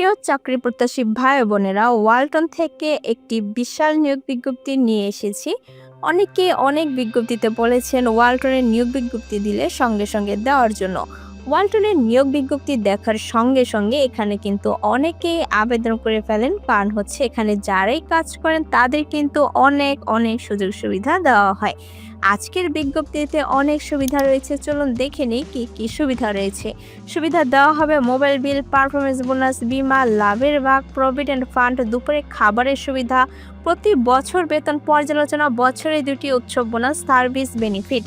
প্রিয় চাকরি প্রত্যাশী ভাই বোনেরা ওয়ালটন থেকে একটি বিশাল নিয়োগ বিজ্ঞপ্তি নিয়ে এসেছি। অনেকে অনেক বিজ্ঞপ্তিতে বলেছেন ওয়ালটনের নিয়োগ বিজ্ঞপ্তি দিলে সঙ্গে সঙ্গে দেওয়ার জন্য। ওয়ালটনের নিয়োগ বিজ্ঞপ্তি দেখার সঙ্গে সঙ্গে এখানে কিন্তু অনেকেই আবেদন করে ফেলেন। কারণ হচ্ছে এখানে যারাই কাজ করেন, তাদের কিন্তু অনেক অনেক সুযোগ সুবিধা দেওয়া হয়। আজকের বিজ্ঞপ্তিতে অনেক সুবিধা রয়েছে। চলুন দেখে নিই কি কি সুবিধা রয়েছে। সুবিধা দেওয়া হবে মোবাইল বিল পারফরমেন্স বোনাস, বিমা, লাভের ভাগ, প্রভিডেন্ট ফান্ড, দুপুরে খাবারের সুবিধা, প্রতি বছর বেতন পর্যালোচনা, বছরে দুটি উৎসব বোনাস, সার্ভিস বেনিফিট।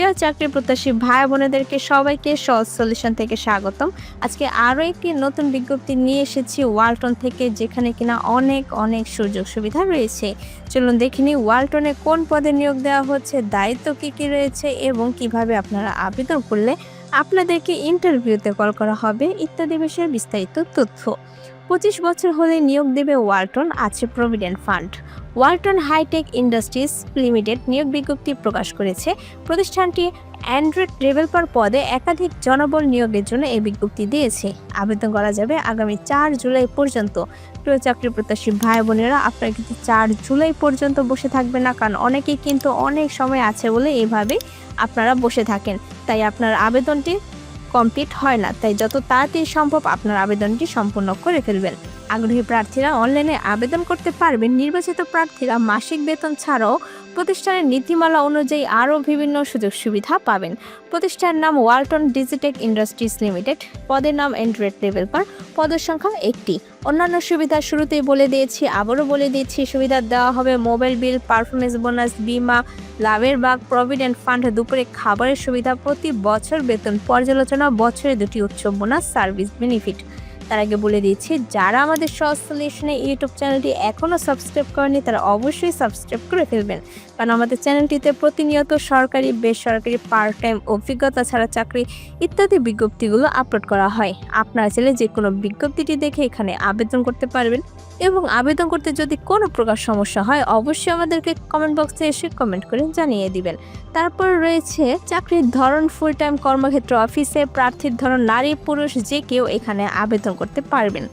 প্রিয় চাকরি প্রত্যাশী ভাই বোনেদেরকে সবাইকে সহজ সলিউশন থেকে স্বাগতম। আজকে আরও একটি নতুন বিজ্ঞপ্তি নিয়ে এসেছি ওয়ালটন থেকে, যেখানে কিনা অনেক অনেক সুযোগ সুবিধা রয়েছে। চলুন দেখে নিই ওয়ালটনে কোন পদে নিয়োগ দেওয়া হচ্ছে, দায়িত্ব কী কী রয়েছে এবং কীভাবে আপনারা আবেদন করলে আপনাদেরকে ইন্টারভিউতে কল করা হবে ইত্যাদি বিষয়ে বিস্তারিত তথ্য। পঁচিশ বছর হলে নিয়োগ দেবে ওয়ালটন, আছে provident fund. Walton hi-tech industries limited নিয়োগ বিজ্ঞপ্তি প্রকাশ করেছে। প্রতিষ্ঠানটি অ্যান্ড্রয়েড ডেভেলপার পদে একাধিক জনবল নিয়োগের জন্য এই বিজ্ঞপ্তি দিয়েছে। আবেদন করা যাবে আগামী চার জুলাই পর্যন্ত। প্রিয় চাকরি প্রত্যাশী ভাই বোনেরা, আপনারা কিন্তু চার জুলাই পর্যন্ত বসে থাকবেন না, কারণ অনেকেই কিন্তু অনেক সময় আছে বলে এইভাবে আপনারা বসে থাকেন। তাই আপনার আবেদনটি কমপ্লিট হয় না। তাই যত তাড়াতাড়ি সম্ভব আপনার আবেদনটি সম্পূর্ণ করে ফেলবেন। আগ্রহী প্রার্থীরা অনলাইনে আবেদন করতে পারবেন। নির্বাচিত প্রার্থীরা মাসিক বেতন ছাড়াও প্রতিষ্ঠানের নীতিমালা অনুযায়ী আরও বিভিন্ন সুযোগ সুবিধা পাবেন। প্রতিষ্ঠানের নাম ওয়ালটন ডিজিটেক ইন্ডাস্ট্রিজ লিমিটেড। পদের নাম অ্যান্ড্রয়েড ডেভেলপার। পদের সংখ্যা একটি। অন্যান্য সুবিধা শুরুতেই বলে দিয়েছি, আবারও বলে দিয়েছি সুবিধা দেওয়া হবে মোবাইল বিল পারফরমেন্স বোনাস, বিমা, লাভের বাগ, প্রভিডেন্ট ফান্ড, দুপুরে খাবারের সুবিধা প্রতি বছর বেতন, পর্যালোচনা, বছরে দুটি উৎসব বোনাস, সার্ভিস বেনিফিট। তার আগে বলে দিচ্ছি, যারা আমাদের সহজ সলিউশনে ইউটিউব চ্যানেলটি এখনও সাবস্ক্রাইব করেনি তারা অবশ্যই সাবস্ক্রাইব করে ফেলবেন। কারণ আমাদের চ্যানেলটিতে প্রতিনিয়ত সরকারি, বেসরকারি পার্ট টাইম অভিজ্ঞতা ছাড়া চাকরি ইত্যাদি বিজ্ঞপ্তিগুলো আপলোড করা হয়। আপনারা চাইলে যে কোনো বিজ্ঞপ্তিটি দেখে এখানে আবেদন করতে পারবেন এবং আবেদন করতে যদি কোনো প্রকার সমস্যা হয়, অবশ্যই আমাদেরকে কমেন্ট বক্সে এসে কমেন্ট করে জানিয়ে দিবেন। তারপর রয়েছে চাকরির ধরন ফুল টাইম কর্মক্ষেত্র অফিসে প্রার্থীর ধরন, নারী, পুরুষ যে কেউ এখানে আবেদন করতে পারবেন।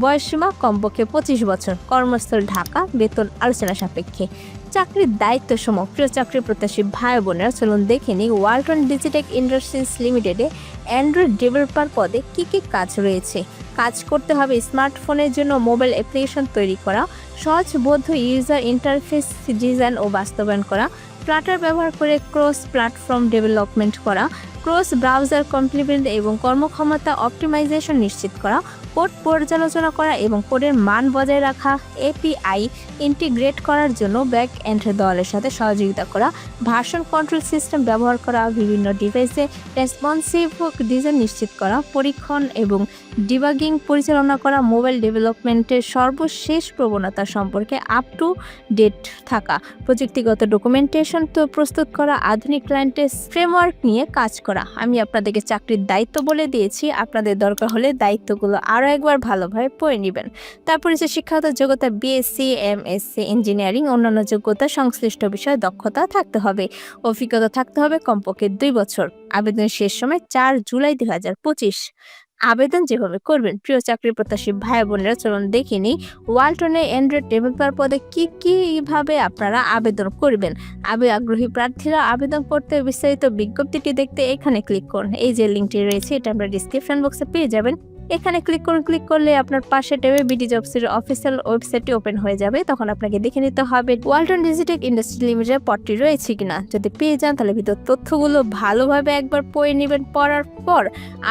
বয়সসীমা কমপক্ষে পঁচিশ বছর। কর্মস্থল ঢাকা, বেতন আলোচনা সাপেক্ষে। চাকরির দায়িত্ব সম প্রিয় চাকরি প্রত্যাশী ভাই বোনেরা চলুন দেখে নিই ওয়ালটন ডিজিটেক ইন্ডাস্ট্রিজ লিমিটেডে অ্যান্ড্রয়েড ডেভেলপার পদে কী কী কাজ রয়েছে। কাজ করতে হবে স্মার্টফোনের জন্য, মোবাইল অ্যাপ্লিকেশন তৈরি করা, সহজবোধ্য ইউজার ইন্টারফেস ডিজাইন ও বাস্তবায়ন করা, ফ্লাটার ব্যবহার করে ক্রস প্ল্যাটফর্ম ডেভেলপমেন্ট করা, ক্রস ব্রাউজার কমপ্লিমেন্ট এবং কর্মক্ষমতা অপটিমাইজেশন নিশ্চিত করা কোড পর্যালোচনা করা এবং কোডের মান বজায় রাখা এপিআই ইন্টিগ্রেট করার জন্য ব্যাক এন্ড দলের সাথে সহযোগিতা করা ভার্সন কন্ট্রোল সিস্টেম ব্যবহার করা, বিভিন্ন ডিভাইসে রেসপন্সিভ ডিজাইন নিশ্চিত করা, পরীক্ষণ এবং ডিবাগিং পরিচালনা করা মোবাইল ডেভেলপমেন্টের সর্বশেষ প্রবণতা সম্পর্কে আপ টু ডেট থাকা, প্রযুক্তিগত ডকুমেন্টেশন তো প্রস্তুত করা, আধুনিক ক্লায়েন্টের ফ্রেমওয়ার্ক নিয়ে কাজ করা। আমি আপনাদেরকে চাকরির দায়িত্ব বলে দিয়েছি। আপনাদের দরকার হলে দায়িত্বগুলো আরও একবার ভালোভাবে পড়ে নেবেন। তারপরে যে শিক্ষাগত যোগ্যতা বিএসসি এমএসসি ইঞ্জিনিয়ারিং অন্যান্য যোগ্যতা, সংশ্লিষ্ট বিষয়ে দক্ষতা থাকতে হবে। অভিজ্ঞতা থাকতে হবে কমপক্ষে দুই বছর। আবেদনের শেষ সময় চার জুলাই দুই হাজার পঁচিশ। আবেদন যেভাবে করবেন, প্রিয় চাকরি প্রত্যাশী ভাই বোনেরা, চলুন দেখে নিই ওয়ালটনে অ্যান্ড্রয়েড ডেভেলপার পদে কী কীভাবে আপনারা আবেদন করবেন। আবে আগ্রহী প্রার্থীরা আবেদন করতে বিস্তারিত বিজ্ঞপ্তিটি দেখতে এখানে ক্লিক করুন। এই যে লিঙ্কটি রয়েছে, এটা আমরা ডিসক্রিপশন বক্সে পেয়ে যাবেন। এখানে ক্লিক করুন ক্লিক করলে আপনার পাশে টেবে বিডি জবসের অফিসিয়াল ওয়েবসাইটটি ওপেন হয়ে যাবে। তখন আপনাকে দেখে নিতে হবে ওয়ালটন ডিজিটেক ইন্ডাস্ট্রি লিমিটেড পদটি রয়েছে কিনা। যদি পেয়ে যান, তাহলে ভিতর তথ্যগুলো ভালোভাবে একবার পড়ে নেবেন। পড়ার পর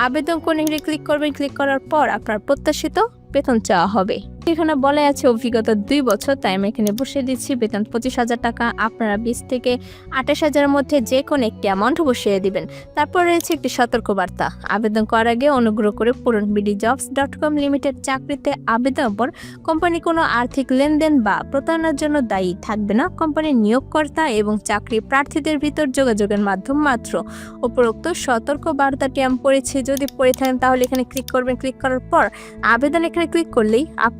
আবেদন করে ক্লিক করবেন ক্লিক করার পর আপনার প্রত্যাশিত বেতন চাওয়া হবে। এখানে বলা আছে, অভিজ্ঞতা দুই বছর, তাই আমি এখানে বসিয়ে দিচ্ছি। বেতন পঁচিশ হাজার টাকা, আপনারা বিশ থেকে আঠাশ হাজারের মধ্যে যে কোনো একটি অ্যামাউন্ট বসিয়ে দিবেন। তারপর রয়েছে একটি সতর্কবার্তা। আবেদন করার আগে অনুগ্রহ করে পুরন BD jobs dot com limited চাকরিতে আবেদনের পর কোম্পানি কোনো আর্থিক লেনদেন বা প্রতারণার জন্য দায়ী থাকবে না। কোম্পানির নিয়োগকর্তা এবং চাকরি প্রার্থীদের ভিতর যোগাযোগের মাধ্যম মাত্র। উপরোক্ত সতর্ক বার্তাটি আমি পড়েছি, যদি পড়ে থাকেন তাহলে এখানে ক্লিক করবেন। ক্লিক করার পর আবেদন এখানে ক্লিক করলেই